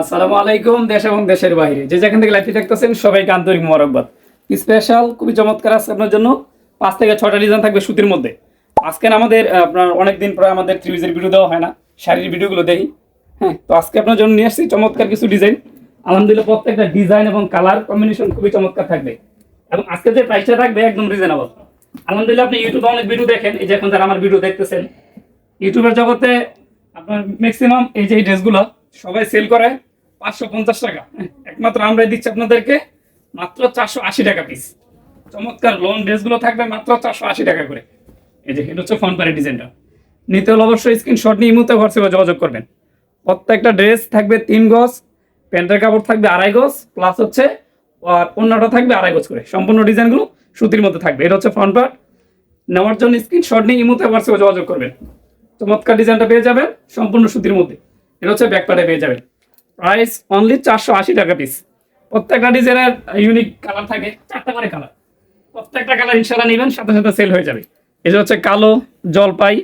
আসসালামু আলাইকুম, দেশ এবং দেশের বাইরে। যে যেখান থেকে লাইভটি দেখতেছেন, সবাইকে আন্তরিক মোবারকবাদ। স্পেশাল খুবই চমৎকার আছে আপনার জন্য। পাঁচ থেকে ছটা ডিজাইন থাকবে সুতির মধ্যে। আজকে আমাদের আপনার অনেক দিন পরে আমাদের ত্রিভিজের ভিডিও দেওয়া হয় না, শাড়ির ভিডিওগুলো দেখি হ্যাঁ তো আজকে আপনার জন্য নিয়ে আসছি চমৎকার কিছু ডিজাইন আলহামদুলিল্লাহ প্রত্যেকটা ডিজাইন এবং কালার কম্বিনেশন খুবই চমৎকার থাকবে। এবং আজকে যে প্রাইসটা থাকবে একদম রিজনেবল আলহামদুলিল্লাহ আপনি ইউটিউবে অনেক ভিডিও দেখেন, এই যে এখন যারা আমার ভিডিও দেখতেছেন। ইউটিউবের জগতে আপনার ম্যাক্সিমাম এই যে এই ড্রেসগুলো সবাই সেল করে। পাঁচশো পঞ্চাশ টাকা। একমাত্র আমরাই দিচ্ছি আপনাদেরকে মাত্র চারশো আশি টাকা পিস চমৎকার লং ড্রেসগুলো থাকবে মাত্র চারশো আশি টাকা করে। এই যে, এটা হচ্ছে ফোন পারে ডিজাইনটা নিতে হলে অবশ্যই স্ক্রিনশট নিয়ে ইমুতে হোয়াটসঅ্যাপে যোগাযোগ করবেন। প্রত্যেকটা ড্রেস থাকবে তিন গজ, প্যান্টের কাপড় থাকবে আড়াই গজ প্লাস হচ্ছে, আর অন্যটা থাকবে আড়াই গজ করে। সম্পূর্ণ ডিজাইনগুলো সুতির মধ্যে থাকবে। এটা হচ্ছে ফ্রন্ট পার্ট নেওয়ার জন্য স্ক্রিনশট নিয়ে ইমুতে হোয়াটসঅ্যাপে যোগাযোগ করবেন। চমৎকার ডিজাইনটা পেয়ে যাবেন, সম্পূর্ণ সুতির মধ্যে। এটা হচ্ছে ব্যাকপার্টে পেয়ে যাবেন। প্রাইস অনলি চারশো আশি টাকা পিস প্রত্যেকটা ডিজাইনের ইউনিক কালার থাকে, চারটা করে কালার প্রত্যেকটা কালার ইনশাল্লাহ নেবেন, সাথে সাথে সেল হয়ে যাবে। এটা হচ্ছে কালো, জলপাই,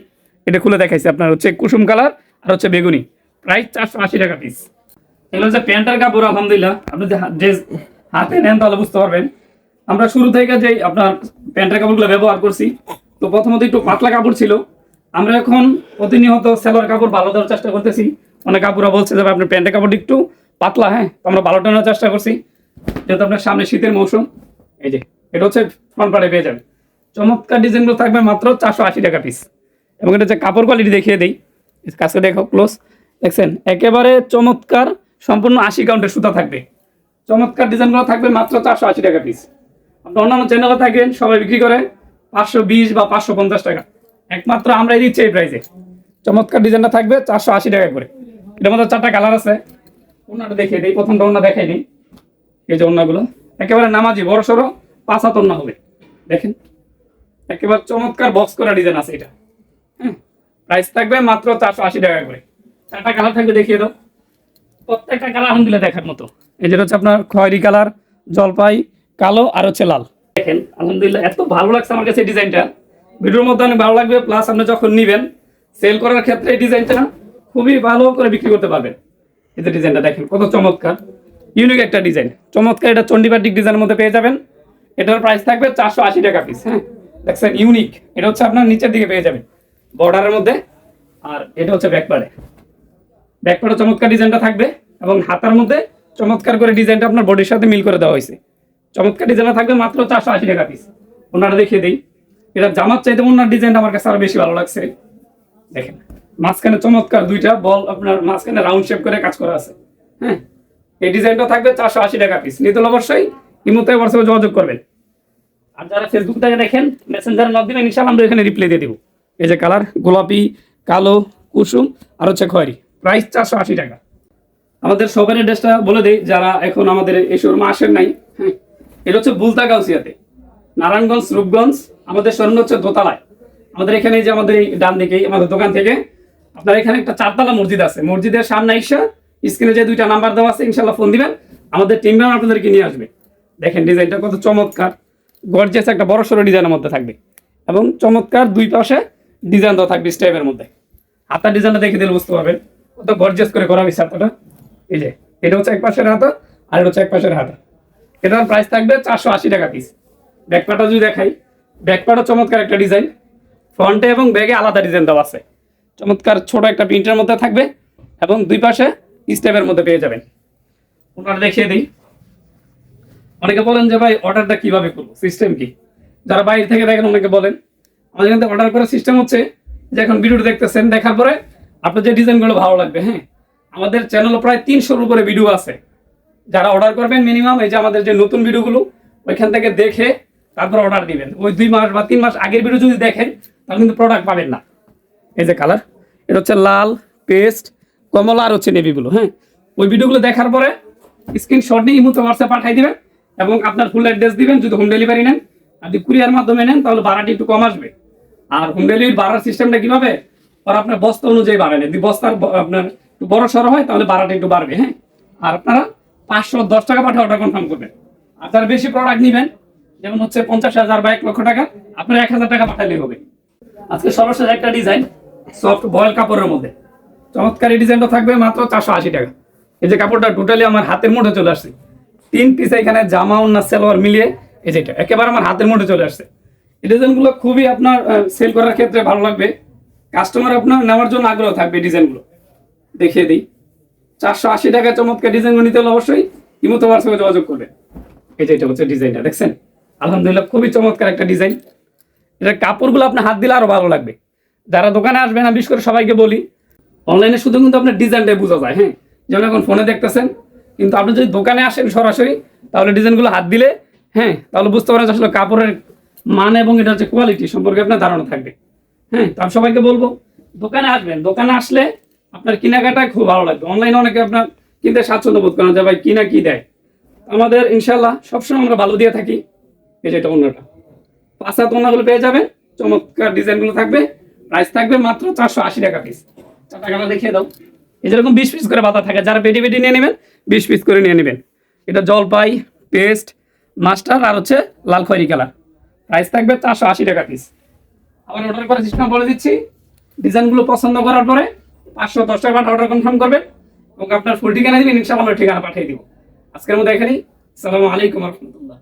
এটা খুলে দেখাইছি আপনার হচ্ছে কুসুম কালার আর হচ্ছে বেগুনি। প্রাইস চারশো আশি টাকা পিস এগুলো হচ্ছে প্যান্টের কাপড়, আলহামদুলিল্লাহ। আপনি যে হাতে নেন তাহলে বুঝতে পারবেন। আমরা শুরু থেকে যে আপনার প্যান্টের কাপড়গুলো ব্যবহার করছি, তো প্রথমত একটু পাতলা কাপড় ছিল। আমরা এখন প্রতিনিয়ত সেলোয়ার কাপড় ভালো দেওয়ার চেষ্টা করতেছি। অনেক কাপড়রা বলছে যে আপনার প্যান্টের কাপড় একটু পাতলা হ্যাঁ? তো আমরা ভালো টানার চেষ্টা করছি। যেহেতু আপনার সামনে শীতের মৌসুম, এই যে, এটা হচ্ছে ফ্রন্ট পাড়ে পেয়ে যাবে চমৎকার ডিজাইনগুলো থাকবে মাত্র চারশো আশি টাকা পিস এবং এটা হচ্ছে কাপড় কোয়ালিটি দেখিয়ে দিই। কাছে দেখো ক্লোজ দেখছেন? একেবারে চমৎকার, সম্পূর্ণ আশি কাউন্টের সুতা থাকবে। চমৎকার ডিজাইনগুলো থাকবে মাত্র চারশো আশি টাকা পিস আপনি অন্যান্য চ্যানেলে থাকেন, সবাই বিক্রি করে পাঁচশো বিশ বা পাঁচশো পঞ্চাশ টাকা। একমাত্র আমরাই দিচ্ছি এই প্রাইসে চমৎকার ডিজাইনটা থাকবে চারশো আশি টাকা করে। এটার মধ্যে চারটা কালার আছে। ওনাটা দেখিয়ে দিই, প্রথমটা ওনা দেখাই দিই। এই যে ওনাগুলো একেবারে নামাজি, বড় সড়ো, পাঁচ হাত ওনা হবে। দেখেন, একেবারে চমৎকার বক্স করা ডিজাইন আছে এটা। হ্যাঁ প্রাইস থাকবে মাত্র চারশো আশি টাকা করে। চারটা কালার থাকবে দেখিয়ে দাও। প্রত্যেকটা কালার আলহামদুলিল্লাহ দেখার মতো। এই যেটা হচ্ছে আপনার খয়েরি কালার জলপাই, কালো আর হচ্ছে লাল। দেখেন, আলহামদুলিল্লাহ এত ভালো লাগছে আমার কাছে এই ডিজাইনটা ভিডিওর মধ্যে অনেক ভালো লাগবে প্লাস আপনি যখন নিবেন সেল করার ক্ষেত্রে এই ডিজাইনটা খুবই ভালো করে বিক্রি করতে পারবেন। এই যে ডিজাইনটা দেখেন, কত চমৎকার। ইউনিক একটা ডিজাইন। চমৎকার এটা চন্ডিবাটিক ডিজাইনের মধ্যে পেয়ে যাবেন। এটার প্রাইস থাকবে চারশো আশি টাকা পিস হ্যাঁ? দেখছেন ইউনিক এটা হচ্ছে আপনার নিচের দিকে পেয়ে যাবেন বর্ডারের মধ্যে। আর এটা হচ্ছে ব্যাকপারে ব্যাকপারে চমৎকার ডিজাইনটা থাকবে এবং হাতার মধ্যে চমৎকার করে ডিজাইনটা আপনার বডির সাথে মিল করে দেওয়া হয়েছে। চমৎকার ডিজাইনটা থাকবে মাত্র চারশো আশি টাকা পিস ওনারা দেখিয়ে দিই। এটা জামার চাইতে ওনার ডিজাইনটা আমার কাছে আরও বেশি ভালো লাগছে। দেখেন। মাঝখানে চমৎকার দুইটা বল আপনার মাঝখানে রাউন্ড শেপ করে কাজ করা আছে। হ্যাঁ? এই ডিজাইনটা থাকবে চারশো আশি টাকা পিস নিতে অবশ্যই ইমোতে হোয়াটসঅ্যাপে যোগাযোগ করবেন। আর যারা ফেসবুক থেকে দেখেন মেসেঞ্জারে নক দিবেন আমরা এখানে রিপ্লাই দিয়ে দেবো। এই যে কালার গোলাপি, কালো, কুসুম, আর হচ্ছে খয়েরি। প্রাইস চারশো আশি টাকা। আমাদের সবার অ্যাড্রেসটা বলে দেই, যারা এখন আমাদের এই শোরুমে আসেন নাই হ্যাঁ? এটা হচ্ছে বুলতা গাউসিয়াতে নারায়ণগঞ্জ, রূপগঞ্জ, আমাদের শোরুম হচ্ছে দোতলায়। আমাদের এখানে যে আমাদের এই ডান দিকে আমাদের দোকান থেকে আপনার এখানে একটা চারতলা মসজিদ আছে। মসজিদের সামনে এসে স্ক্রিনে যে দুইটা নাম্বার দেওয়া আছে ইনশাল্লাহ ফোন দিবেন। আমাদের টিম মেম্বার আপনাদেরকে নিয়ে আসবে। দেখেন ডিজাইনটা কত চমৎকার। গর্জিয়াস একটা বড় সড়ো ডিজাইনের মধ্যে থাকবে। এবং চমৎকার দুই পাশে ডিজাইন দেওয়া থাকবে স্টেপের মধ্যে। হাতার ডিজাইনটা দেখে দিলে বুঝতে পারবেন। কত গর্জিয়াস করে করা হয়েছে হাতাটা। এই যে, এটা হচ্ছে এক পাশের হাতা, আর এটা হচ্ছে এক পাশের হাতা। এটার প্রাইস থাকবে চারশো আশি টাকা পিস ব্যাকপাটা যদি দেখাই ব্যাকপাটা চমৎকার একটা ডিজাইন ফ্রন্টে এবং ব্যাগে আলাদা ডিজাইন দেওয়া আছে। চমৎকার ছোট একটা প্রিন্টের মধ্যে থাকবে এবং দুই পাশে স্টেপের মধ্যে পেয়ে যাবেন। ওনারা দেখিয়ে দিই। অনেকে বলেন যে, ভাই, অর্ডারটা কীভাবে করব? সিস্টেম কি? যারা বাইরে থেকে দেখেন, অনেকে বলেন, আমাদের এখান থেকে অর্ডার করার সিস্টেম হচ্ছে যে, এখন ভিডিওটা দেখতেছেন, দেখার পরে আপনার যে ডিজাইনগুলো ভালো লাগবে হ্যাঁ? আমাদের চ্যানেলে প্রায় তিনশোর উপরে ভিডিও আছে। যারা অর্ডার করবেন মিনিমাম এই যে আমাদের যে নতুন ভিডিওগুলো ওইখান থেকে দেখে তারপর অর্ডার দিবেন। ওই দুই মাস বা তিন মাস আগের ভিডিও যদি দেখেন, তাহলে কিন্তু প্রোডাক্ট পাবেন না। এই যে কালার এটা হচ্ছে লাল পেস্ট, কমলা আর হচ্ছে নেভিগুলো হ্যাঁ? ওই ভিডিওগুলো দেখার পরে স্ক্রিনশট নিয়ে ইমুতে হোয়াটসঅ্যাপ পাঠিয়ে দিবেন এবং আপনার ফুল অ্যাড্রেস দিবেন, যদি হোম ডেলিভারি নেন। আর যদি কুরিয়ার মাধ্যমে নেন, তাহলে ভাড়াটি একটু কম আসবে। আর হোম ডেলিভারি বাড়ার সিস্টেমটা কীভাবে? আর আপনার বস্তা অনুযায়ী বাড়াবেন যদি বস্তার আপনার একটু বড় সড়ো হয়, তাহলে ভাড়াটা একটু বাড়বে হ্যাঁ? আর আপনারা পাঁচশো দশ টাকা পাঠিয়ে অর্ডার কনফার্ম করবেন। আর যারা বেশি প্রোডাক্ট নেবেন, যেমন হচ্ছে পঞ্চাশ হাজার বা এক লক্ষ টাকা, আপনার এক হাজার টাকা পাঠালেই হবে। আজকে সর্বশেষ একটা ডিজাইন সফট বয়েল কাপড়ের মধ্যে। চমৎকার ডিজাইনটা থাকবে মাত্র চারশো আশি টাকা। এই যে কাপড়টা টোটালি আমার হাতের মুঠে চলে আসছে। তিন পিস এখানে জামা অন্য সালোয়ার মিলিয়ে এই যেটা একেবারে আমার হাতের মুঠে চলে আসছে। এই ডিজাইনগুলো খুবই আপনার সেল করার ক্ষেত্রে ভালো লাগবে। কাস্টমার আপনার নেওয়ার জন্য আগ্রহ থাকবে ডিজাইনগুলো। দেখিয়ে দিই। চারশো আশি টাকা চমৎকার ডিজাইনগুলো নিতে হলে অবশ্যই ইমতো হোয়াটসঅ্যাপে যোগাযোগ করবে এই যে এটা হচ্ছে ডিজাইনটা, দেখছেন? আলহামদুলিল্লাহ খুবই চমৎকার একটা ডিজাইন। এটা কাপড়গুলো আপনার হাত দিলে আরও ভালো লাগবে। যারা দোকানে আসবেন আমি বিশেষ করে সবাইকে বলি অনলাইনে শুধু কিন্তু আপনার ডিজাইনটাই বোঝা যায় হ্যাঁ? যেমন এখন ফোনে দেখতেছেন, কিন্তু আপনি যদি দোকানে আসেন সরাসরি, তাহলে ডিজাইনগুলো হাত দিলে হ্যাঁ তাহলে বুঝতে পারেন আসলে কাপড়ের মান এবং এটা হচ্ছে কোয়ালিটি সম্পর্কে আপনার ধারণা থাকবে হ্যাঁ? তো আমি সবাইকে বলব, দোকানে আসবেন, দোকানে আসলে আপনার কেনাকাটা খুব ভালো লাগবে। অনলাইনে অনেকে আপনার কিনতে স্বাচ্ছন্দ্য বোধ করেন যে, ভাই কিনা কি দেয়? আমাদের ইনশাল্লাহ সবসময় আমরা ভালো দিয়ে থাকি, এই যে এটা অন্যটা। পাঁচ হাত ওনাগুলো পেয়ে যাবেন, চমৎকার ডিজাইনগুলো থাকবে। প্রাইস থাকবে মাত্র চারশো আশি টাকা পিস টাকাটা দেখিয়ে দাও। এই যেরকম বিশ পিস করে বাতা থাকে, যারা পেটি পেটি নিয়ে নেবেন, বিশ পিস করে নিয়ে নেবেন। এটা জলপাই পেস্ট মাস্টার আর হচ্ছে লাল খয়রি কালার প্রাইস থাকবে চারশো আশি টাকা পিস আবার অর্ডার করার সিস্টেম বলে দিচ্ছি। ডিজাইনগুলো পছন্দ করার পরে পাঁচশো দশ টাকা অর্ডার কনফার্ম করবেন এবং আপনার ফুল ঠিকানা দিবেন, ইনশাআল্লাহ ঠিকানা পাঠিয়ে দিব। আজকের মধ্যে এখানেই। সালামু আলাইকুম রহমতুল্লাহ।